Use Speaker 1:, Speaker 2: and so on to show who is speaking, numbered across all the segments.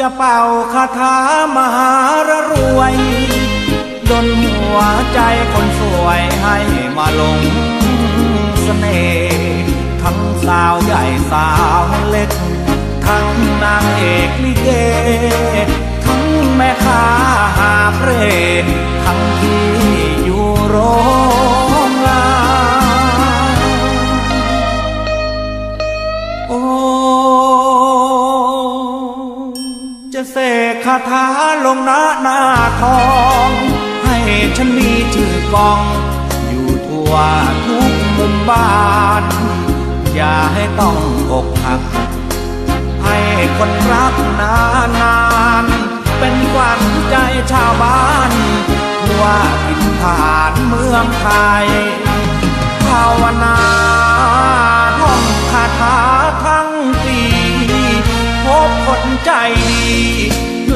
Speaker 1: จะเป่าคาถามหารรวยดนหัวใจคนสวยให้มาหลงเสน่ห์ จะเสกคาถาลงหน้าหน้าทอง ให้ฉันมีชื่อกอง อยู่ทั่วทุกมุมบ้าน อย่าให้ต้องอกหัก ให้คนรักนานนานๆเป็นขวัญใจชาวบ้านทั่วทินฐานเมืองไทยภาวนา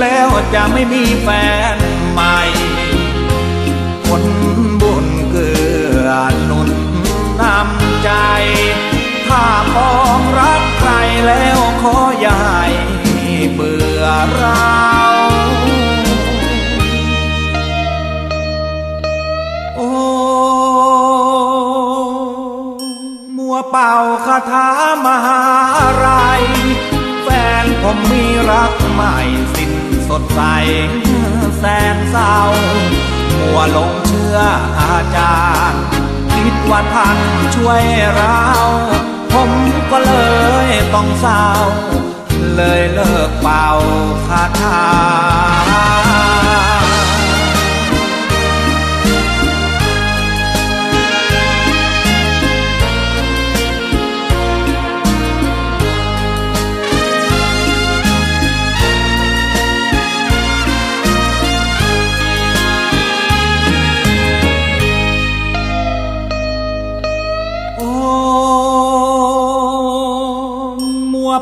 Speaker 1: แล้วจะไม่มีแฟนใหม่ คนบุญเกื้อหนุนนำใจ ถ้ามองรักใครแล้วขออย่าให้เบื่อเราโอ้มัวเป่าคาถามหาไรแฟนผมมีรักใหม่ ดใสแสนเศร้ามัวลงเชื่ออาจารย์ คิดว่าท่านช่วยเรา ผมก็เลยต้องเศร้า เลยเลิกเป่าคาถา